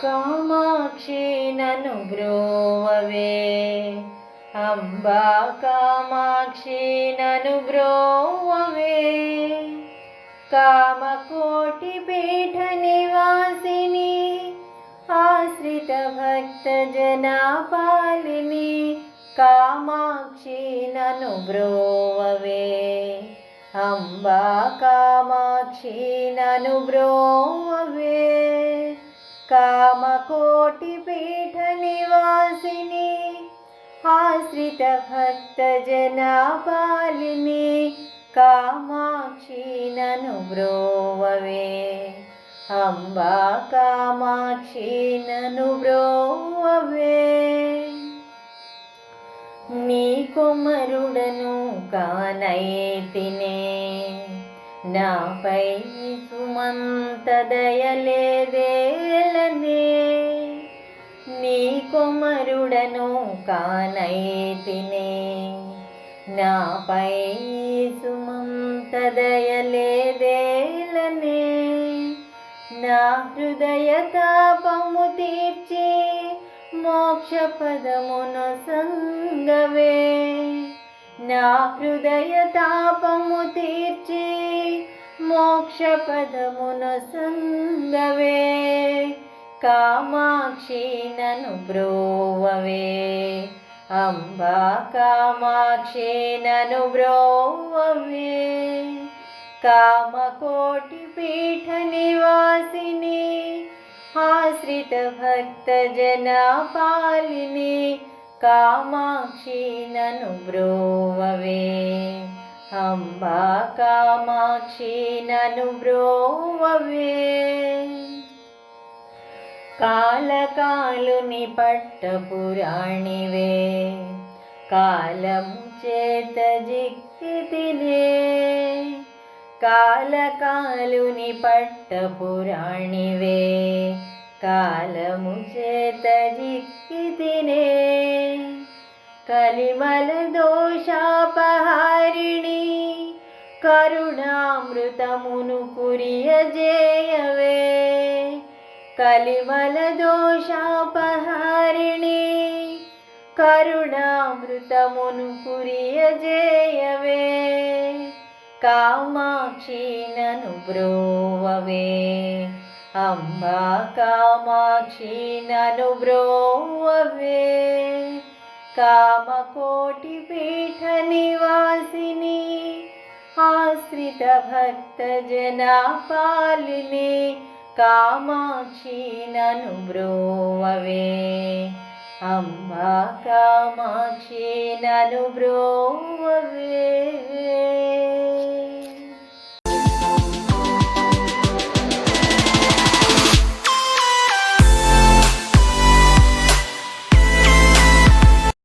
కామాక్షి నను బ్రోవవే అంబా కామాక్షి నను బ్రోవవే కామకోటి పీఠ నివాసిని ఆశ్రిత భక్త జనాపాలిని కామాక్షి నను బ్రోవవే అంబా కామాక్షి నను బ్రోవవే కామకోటి పీఠ నివాసిని ఆశ్రిత భక్త జనాపాలిని కామాక్షి నను బ్రోవవే. అంబా కామాక్షి నను బ్రోవవే. నీ కొమరుడను కానైతినే నాపై సుమంత దయలేదేలనే నీ కుమరుడను కానైతినే నాపై సుమంత దయలేదేలనే నా హృదయ తాపము తీర్చి మోక్ష పదమును సంగవే. నా హృదయ తాపము తీర్చి మోక్ష పదమును సంగవే. कामाक्षी ननु ब्रो अम्बा अम्ब कामाक्षी ननु ब्रो कामकोटिपीठनिवासिनि कामकोटिपीठनिवासिनी आश्रितभक्तजना कामाक्षी ननु ब्रोववे। अम्बा कामाक्षी ननु ब्रोववे। కాలకాలుని పట్టపురాణివే కాలము చేత జిక్కితినే కాలకాలుని పట్టపురాణివే కాలము చేత జిక్కితినే కలిమల దోషాపహారిణి కరుణామృతమును కురియజేయవే कलिमलदोषापहारिणी करुणामृतमुनिपुरियजेयवे कामाक्षी ननु अम्बा अम्ब कामाक्षी ननुब्रो हवे कामकोटिपीठनिवासिनी आश्रित కామాక్షి నను బ్రోవవే. అమ్మ కామాక్షి నను బ్రోవవే.